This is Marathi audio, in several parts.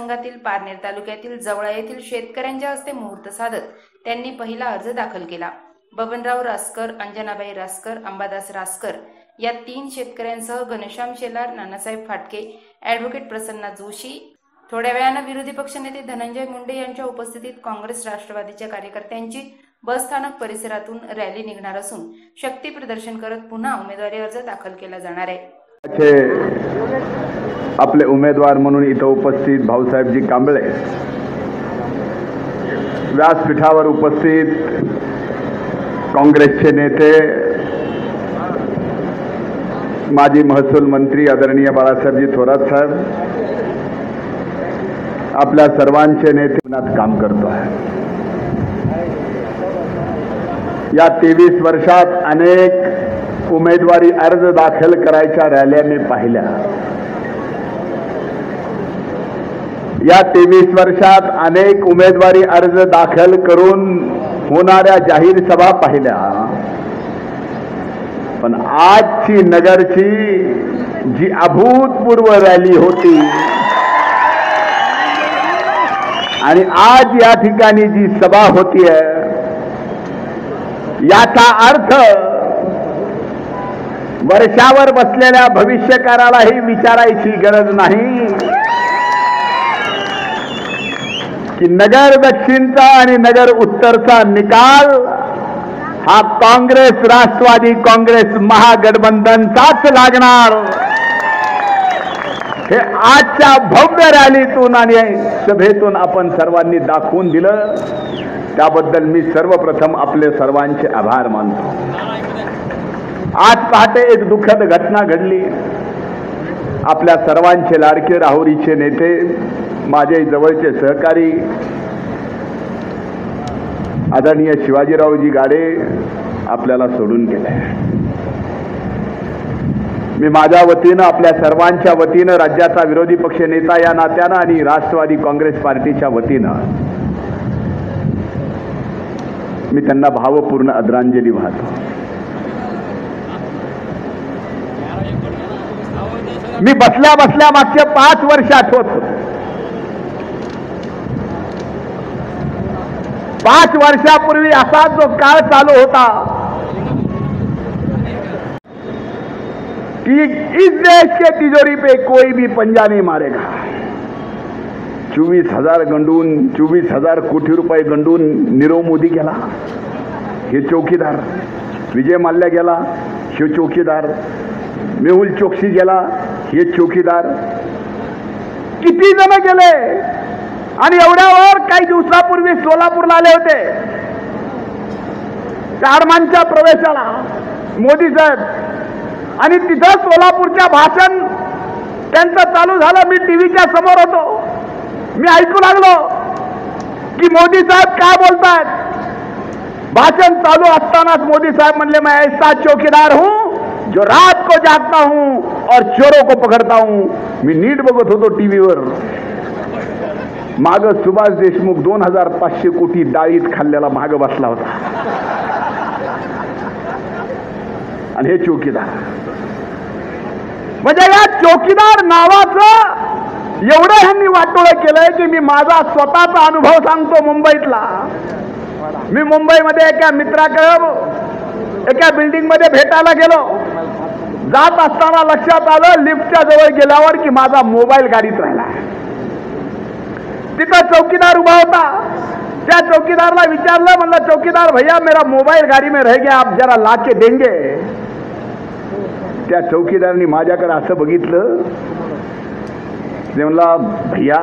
मतदारसंघातील पारनेर तालुक्यातील जवळा येथील शेतकऱ्यांच्या हस्ते मुहूर्त साधत त्यांनी पहिला अर्ज दाखल केला. बबनराव रासकर अंजनाबाई रासकर अंबादास रासकर या तीन शेतकऱ्यांसह घनश्याम शेलार नानासाहेब फाटके ॲडव्होकेट प्रसन्ना जोशी थोड्या वेळानं विरोधी पक्षनेते धनंजय मुंडे यांच्या उपस्थितीत काँग्रेस राष्ट्रवादीच्या कार्यकर्त्यांची बस स्थानक परिसरातून रॅली निघणार असून शक्ती प्रदर्शन करत पुन्हा उमेदवारी अर्ज दाखल केला जाणार आहे. आपले उमेदवार म्हणून इथं उपस्थित भाऊसाहेबजी कांबळे. व्यासपीठावर उपस्थित काँग्रेसचे नेते माजी महसूल मंत्री आदरणीय बाळासाहेबजी थोरात साहेब आपल्या सर्वांचे नेते काम करतो आहे. या तेवीस वर्षात अनेक उमेदवारी अर्ज दाखल करायच्या रॅल्या मी पाहिल्या. या तेवीस वर्षात अनेक उमेदवारी अर्ज दाखल करून होणाऱ्या जाहीर सभा पाहिल्या. पण आजची नगरची जी अभूतपूर्व रॅली होती आणि आज या ठिकाणी जी सभा होतीय याचा अर्थ वर्षावर बसलेल्या भविष्यकारालाही विचारायची गरज नाही. की नगर दक्षिणचा आणि नगर उत्तरचा निकाल हा काँग्रेस राष्ट्रवादी काँग्रेस महागठबंधनचाच लागणार. हे आजच्या भव्य रॅलीतून आणि सभेतून आपण सर्वांनी दाखवून दिलं. त्याबद्दल मी सर्वप्रथम आपले सर्वांचे आभार मानतो. आज पहाटे एक दुःखद घटना घडली. आपल्या सर्वांचे लाडके राहुरीचे नेते माझे जवळचे सहकारी आदरणीय शिवाजीरावजी गाडे आपल्याला सोडून गेले. मी माझ्या वतीनं आपल्या सर्वांच्या वतीनं राज्याचा विरोधी पक्ष नेता या नात्यानं आणि राष्ट्रवादी काँग्रेस पार्टीच्या वतीनं मी त्यांना भावपूर्ण आदरांजली वाहतो. मी बसल्या बसल्या मागच्या पाच वर्ष आठवत होतो. पाच वर्षापूर्वी असा जो काळ चालू होता कि इस देश के तिजोरी पे कोई भी पंजा नहीं मारेगा. चोवीस हजार गंडून चोवीस हजार कोटी रुपये गंडून नीरव मोदी गेला. हे चौकीदार विजय माल्या गेला हे चौकीदार मेहुल चोक्सी गेला हे चौकीदार किती जण गेले? आणि एवढ्यावर काही दिवसापूर्वी सोलापूरला आले होते. चारमानच्या प्रवेशाला मोदी साहेब. आणि तिथं सोलापूरच्या भाषण त्यांचं चालू झालं. मी टीव्हीच्या समोर होतो. मी ऐकू लागलो की मोदी साहेब काय बोलतात. भाषण चालू असतानाच मोदी साहेब म्हणले मैं ऐसा चौकीदार हूं जो रात को जागता हूं और चोरों को पकडता हूं. मी नीट बघत होतो टीव्हीवर. माग सुभाष देशमुख दोन हजार पाचशे कोटी डाळीत खाल्ल्याला माग बसला होता. आणि हे चौकीदार. म्हणजे या चौकीदार नावाचं एवढं ह्यांनी वाटोळं केलंय की मी माझा स्वतःचा अनुभव सांगतो मुंबईतला. मी मुंबईमध्ये एका मित्राकडे एका बिल्डिंगमध्ये भेटायला गेलो. जात असताना लक्षात आलं लिफ्टच्या जवळ गेल्यावर की माझा मोबाईल गाडीत राहिला तिथं चौकीदार उभा होता त्या चौकीदारला विचारलं म्हणलं चौकीदार भैया मेरा मोबाईल गाडी में रह गया आप जरा लाके देंगे. त्या चौकीदारांनी माझ्याकडे असं बघितलं ते म्हणला भैया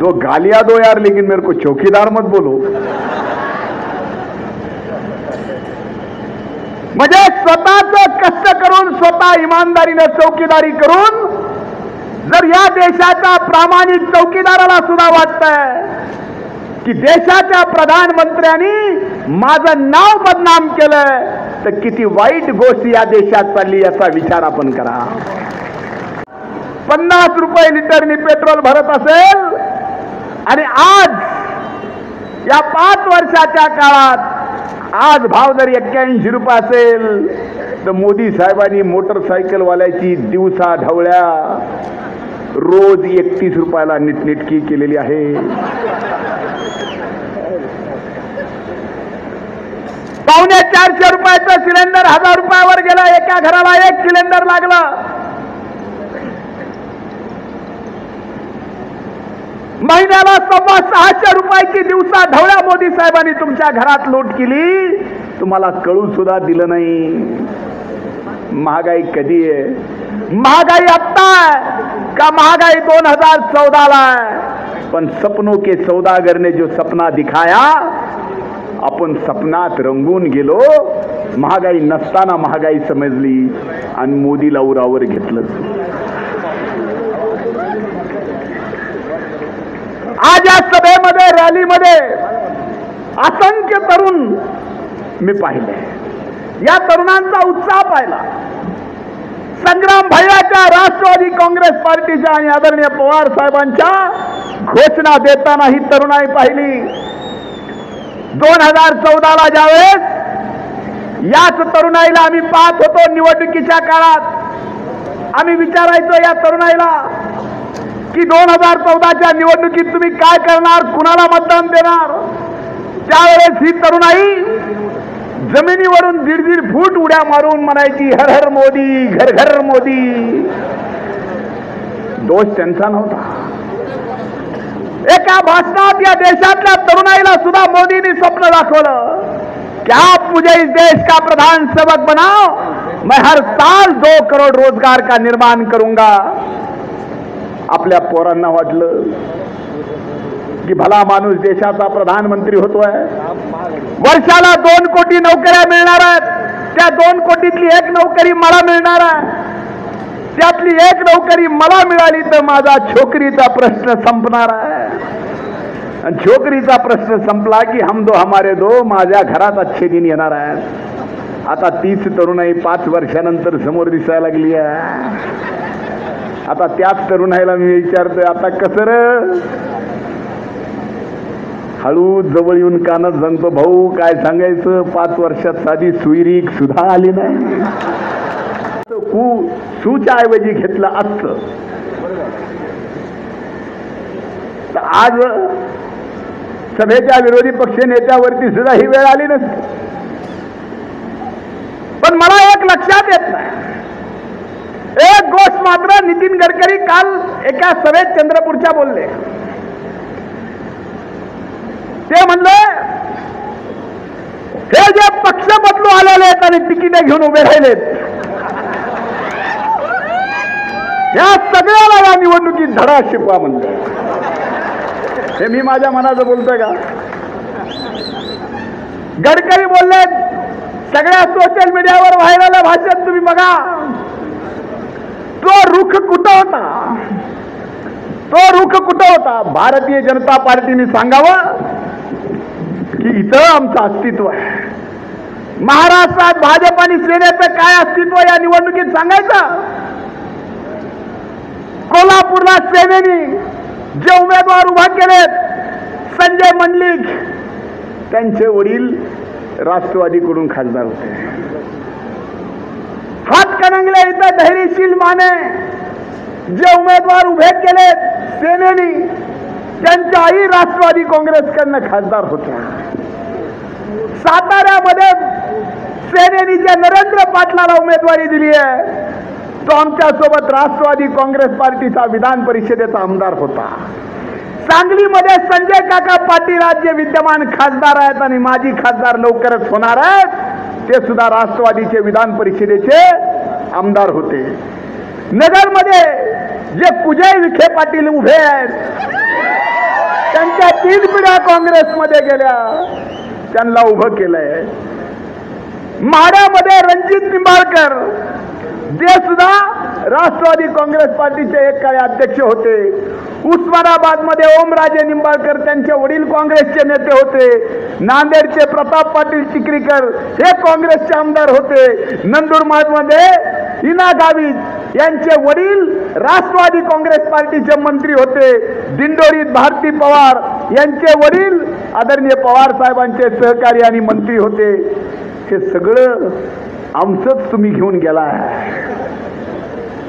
दो गालिया दो यार लेकिन मेरे को चौकीदार मत बोलो. म्हणजे स्वतःच कष्ट करून स्वतः इमानदारीनं चौकीदारी करून जर या देशाच्या प्रामाणिक चौकीदाराला सुद्धा वाटतंय की देशाच्या प्रधानमंत्र्यांनी माझं नाव बदनाम केलं तर किती वाईट गोष्ट या देशात चालली याचा विचार आपण करा. पन्नास रुपये लिटरनी पेट्रोल भरत असेल आणि आज या पाच वर्षाच्या काळात आज भाव जर एक्क्याऐंशी रुपये असेल तर मोदी साहेबांनी मोटरसायकलवाल्याची दिवसा ढवळ्या रोज एकतीस रुपयाला नीटनेटकी केलेली आहे. पावणे चारशे रुपयाचा सिलेंडर हजार रुपयावर गेला एका घराला एक सिलेंडर लागला. महिन्याला सव्वा सहाशे रुपयाची दिवसा ढवळ्या मोदी साहेबांनी तुमच्या घरात लूट केली. तुम्हाला कळू सुद्धा दिलं नाही. महागाई कधी आहे महागाई आत्ता आहे का महागाई दोन हजार चौदाला पण सपनों के सौदागर ने जो सपना दिखाया आपण सपनात रंगून गेलो महागाई नसताना महागाई समजली आणि मोदीला उरावर घेतलं. आज या सभेमध्ये रॅलीमध्ये असंख्य तरुण मी पाहिले. या तरुणांचा उत्साह पाहिला. संग्राम भैयाच्या राष्ट्रवादी काँग्रेस पार्टीच्या आणि आदरणीय पवार साहेबांच्या घोषणा देताना ही तरुणाई पाहिली. दोन हजार चौदाला ज्यावेळेस याच तरुणाईला आम्ही पाहत होतो निवडणुकीच्या काळात. आम्ही विचारायचो या तरुणाईला की दोन हजार चौदाच्या निवडणुकीत तुम्ही काय करणार कुणाला मतदान देणार? त्यावेळेस ही तरुणाई जमिनीवरून दीड दीड फूट उड्या मारून म्हणायची हर हर मोदी घर घर मोदी. दोष त्यांचा नव्हता. एका भाषणात या देशातल्या तरुणाईला सुद्धा मोदींनी स्वप्न दाखवलं. की आप मुझे इस देश का प्रधान सेवक बनाओ? मैं हर साल दो करोड रोजगार का निर्माण करूंगा. आपल्या पोरांना वाटलं. की भला माणूस देशाचा प्रधानमंत्री होतोय वर्षाला दोन कोटी नोकऱ्या मिळणार आहेत. त्या दोन कोटीतली एक नोकरी मला मिळणार आहे. त्यातली एक नोकरी मला मिळाली तर माझा छोकरीचा प्रश्न संपणार आहे. आणि छोकरीचा प्रश्न संपला की हम दो हमारे दो माझ्या घरात अच्छे दिन येणार आहेत. आता तीच तरुणाई पाच वर्षानंतर समोर दिसायला लागली आहे. आता त्याच तरुणाईला मी विचारतोय आता कसं र? हळू जवळ येऊन कानात सांगतो भाऊ काय सांगायचं? पाच वर्षात साधी सुईरीक सुद्धा आली नाही. कू सूच्या ऐवजी घेतलं असत. तर आज सभेच्या विरोधी पक्ष नेत्यावरती सुद्धा ही वेळ आली नसती. पण मला एक लक्षात येत नाही. एक गोष्ट मात्र नितीन गडकरी काल एका सभेत चंद्रपूरच्या बोलले. ते म्हणलं हे जे पक्ष बदलू आलेले आहेत आणि तिकिटे घेऊन उभे राहिलेत या सगळ्याला या निवडणुकीत धडा शिकवा म्हणतो हे मी माझ्या मनाचं बोलतोय का? गडकरी बोलले सगळ्या सोशल मीडियावर व्हायरल भाषण तुम्ही बघा. तो रुख कुठं होता? तो रुख कुठं होता? भारतीय जनता पार्टीने सांगावं की इथं आमचं अस्तित्व आहे. महाराष्ट्रात भाजप आणि सेनेचं काय अस्तित्व या निवडणुकीत सांगायचं? कोल्हापूरला सेनेने जे उमेदवार उभा केलेत संजय मंडलिक त्यांचे वडील राष्ट्रवादीकडून खासदार होते. हातकणंगले इथं धैर्यशील माने जे उमेदवार उभे केलेत सेनेनी त्यांच्या आई राष्ट्रवादी काँग्रेसकडनं खासदार होत्या साताऱ्यामध्ये सेनेने ज्या नरेंद्र पाटलाला उमेदवारी दिली आहे. तो आमच्यासोबत राष्ट्रवादी काँग्रेस पार्टीचा विधान परिषदेचा आमदार होता. सांगलीमध्ये संजय काका पाटील आज जे विद्यमान खासदार आहेत आणि माजी खासदार लवकरच होणार आहेत. ते सुद्धा राष्ट्रवादीचे विधान परिषदेचे आमदार होते. नगरमध्ये जे कुजय विखे पाटील उभे आहेत त्यांच्या तीन पिढ्या काँग्रेसमध्ये गेल्या. त्यांना उभं केलंय. माड्यामध्ये रणजित निंबाळकर जे सुद्धा राष्ट्रवादी काँग्रेस पार्टीचे एक काळे अध्यक्ष होते उस्मानाबादमध्ये ओमराजे निंबाळकर त्यांचे वडील काँग्रेसचे नेते होते नांदेडचे प्रताप पाटील चिखलीकर हे काँग्रेसचे आमदार होते नंदुरबार इना हिना गावित यांचे वडील राष्ट्रवादी काँग्रेस पार्टीचे मंत्री होते दिंडोरीत भारती पवार यांचे वडील आदरणीय पवार साहेबांचे सहकारी आणि मंत्री होते. हे सगळं आमचंच तुम्ही घेऊन गेला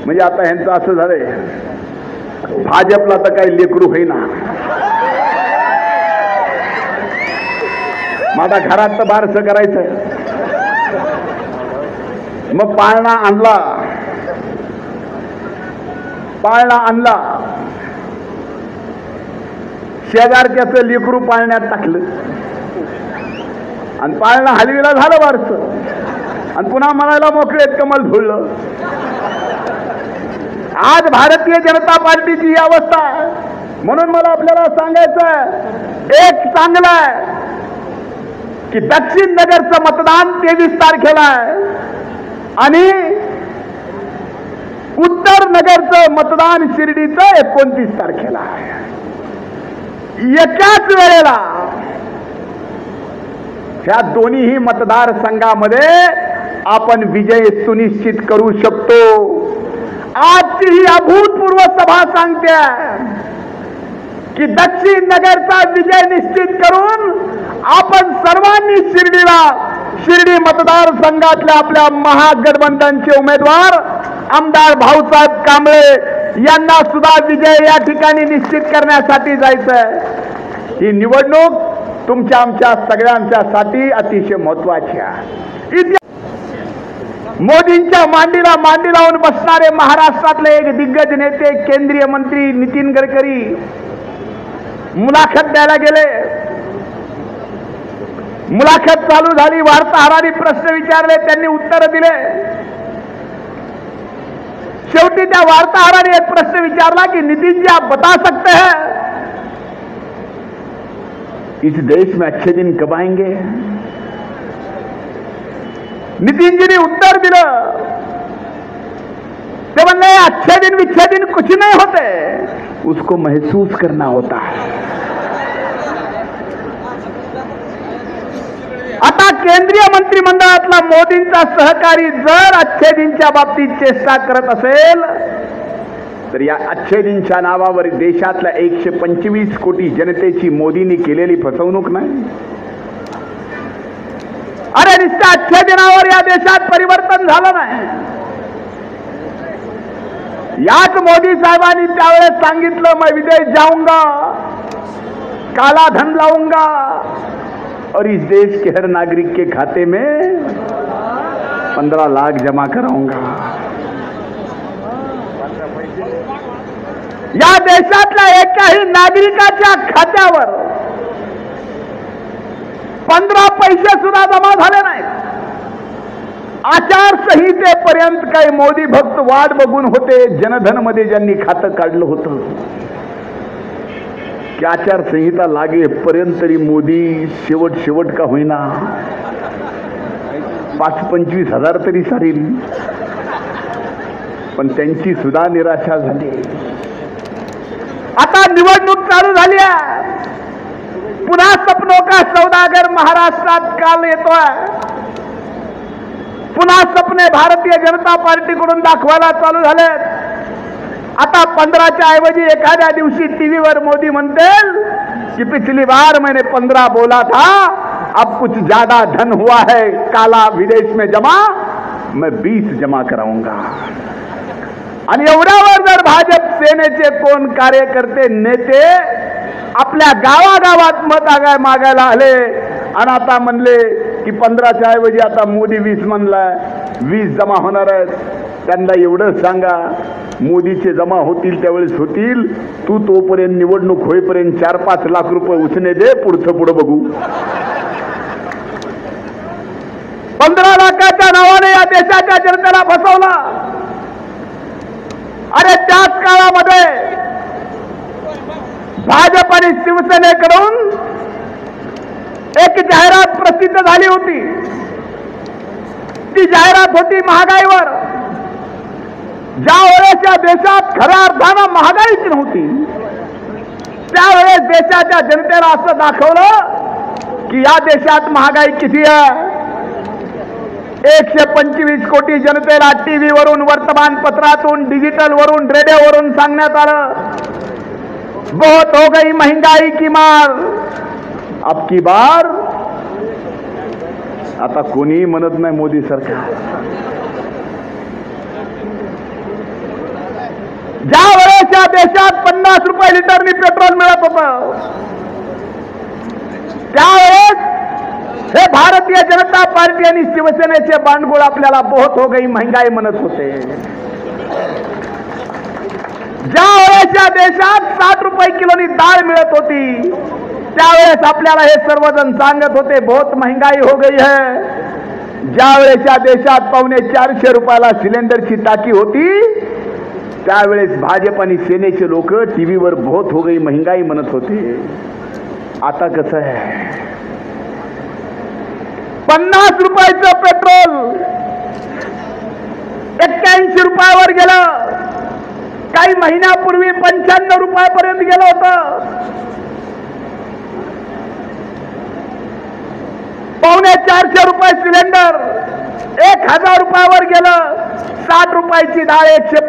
म्हणजे आता ह्यांचं असं झालंय. भाजपला तर काही लेकरू होईना. माझा घरात तर बारस करायचं मग पाळणा आणला. पाळणा आणला. शेजारच्याचं लेकरू पाळण्यात टाकलं. आणि पाळणं हलवीला झालं बारस आणि पुन्हा म्हणायला मोकळेत कमल धुळलं. आज भारतीय जनता पार्टीची ही अवस्था आहे. म्हणून मला आपल्याला सांगायचं आहे एक चांगलं आहे की दक्षिण नगरचं मतदान तेवीस तारखेला आहे. आणि उत्तर नगरचं मतदान शिर्डीचं एकोणतीस तारखेला आहे. एकाच वेळेला ह्या दोन्हीही मतदारसंघामध्ये आपण विजय सुनिश्चित करू शकतो. आजची ही अभूतपूर्व सभा सांगते की दक्षिण नगरचा विजय निश्चित करून आपण सर्वांनी शिर्डीला शिर्डी मतदारसंघातल्या आपल्या महागठबंधनचे उमेदवार आमदार भाऊसाहेब कांबळे यांना सुद्धा विजय या ठिकाणी निश्चित करण्यासाठी जायचंय. ही निवडणूक तुमच्या आमच्या सगळ्यांच्यासाठी अतिशय महत्वाची आहे. मोदींच्या मांडीला मांडी लावून बसणारे महाराष्ट्रातले एक दिग्गज नेते केंद्रीय मंत्री नितीन गडकरी मुलाखत द्यायला गेले. मुलाखत चालू झाली वार्ताहरांनी प्रश्न विचारले त्यांनी उत्तर दिले. शेवटी त्या वार्ताहराने एक प्रश्न विचारला कि नितिन जी आप बता सकते हैं, इस देश में अच्छे दिन कब आएँगे? नितीनजीने उत्तर दिलं ते म्हणले अच्छे दिन विच्छे दिन कुछ नहीं होते, उसको महसूस करना होता है। आता केंद्रीय मंत्रिमंडळातला मोदींचा सहकारी जर अच्छेदींच्या बाबतीत चेष्टा करत असेल तर या अच्छेदींच्या नावावर देशातल्या एकशे पंचवीस कोटी जनतेची मोदींनी केलेली फसवणूक नाही. अरे निश्चित अच्छेदिनावर या देशात परिवर्तन झालं नाही. याच मोदी साहेबांनी त्यावेळेस सांगितलं मैं विदेश जाऊंगा काला धन लावूंगा और इस देश के हर नागरिक के खाते में पंद्रह लाख जमा कराऊंगा। या देशातल्या एकाही नागरिकाच्या खात्यावर पंधरा पैसे सुद्धा जमा झाले नाहीत. आचारसंहितेपर्यंत काही मोदी भक्त वाट बघून होते जनधनमध्ये ज्यांनी खातं काढलं होतं. की आचारसंहिता लागेपर्यंत तरी मोदी शेवट शेवट का होईना. पाच पंचवीस हजार तरी सारील पण त्यांची सुद्धा निराशा झाली. आता निवडणूक चालू झाली पुन्हा सपनो का सौदागर महाराष्ट्रात काल येतोय. पुन्हा सपने भारतीय जनता पार्टीकडून दाखवायला चालू झालेत. आता पंधराच्या ऐवजी एखाद्या दिवशी टीव्हीवर मोदी म्हणते की पिछली बार मैंने पंधरा बोला था अब कुछ ज्यादा धन हुआ है काला विदेश में जमा मैं बीस जमा कराऊंगा। आणि एवढ्यावर जर भाजप सेनेचे कोण कार्यकर्ते नेते आपल्या गावागावात मत आगाय मागायला आले आणि आता म्हणले की पंधराच्या ऐवजी आता मोदी वीस म्हणलाय वीस जमा होणार आहेत त्यांना एवढं सांगा. मोदीचे जमा होतील त्यावेळेस होतील. तू तोपर्यंत निवडणूक होईपर्यंत चार पाच लाख रुपये उसने दे पुढचं पुढं बघू. पंधरा लाखाच्या नावाने या देशाच्या जनतेला फसवला. अरे त्याच काळामध्ये भाजप आणि शिवसेनेकडून एक जाहिरात प्रसिद्ध झाली होती. ती जाहिरात होती महागाईवर. ज्या वेळेच्या देशात खऱ्या अर्थानं महागाईच नव्हती त्यावेळेस देशाच्या जनतेला असं दाखवलं की या देशात महागाई किती आहे? एकशे पंचवीस कोटी जनतेला टीव्ही वरून वर्तमानपत्रातून डिजिटल वरून रेडिओवरून सांगण्यात आलं. बहुत हो गई महंगाई की मार. अब की बार? आता कोणीही म्हणत नाही मोदी सरकार. ज्या वेळेच्या देशात पन्नास रुपये लिटरनी पेट्रोल मिळत होत त्यावेळेस हे भारतीय जनता पार्टी आणि शिवसेनेचे बांडगुळ आपल्याला बहुत हो गई महंगाई म्हणत होते. ज्या वेळेच्या देशात साठ रुपये किलोनी डाळ मिळत होती त्यावेळेस आपल्याला हे सर्वजण सांगत होते बहुत महंगाई हो गई है. ज्या वेळेच्या देशात पावणे चारशे रुपयाला सिलेंडरची टाकी होती त्यावेळेस भाजप आणि सेनेचे लोक टीव्हीवर बहुत हो गई महंगाई म्हणत होते. आता कसं आहे? पन्नास रुपयाचं पेट्रोल! एक्क्याऐंशी रुपयावर गेलं. काही महिन्यापूर्वी पंच्याण्णव रुपयापर्यंत गेलं होतं. पावणे चारशे रुपये सिलेंडर एक हजार रुपयावर गेलं. साठ रुपयाची डाळ एकशे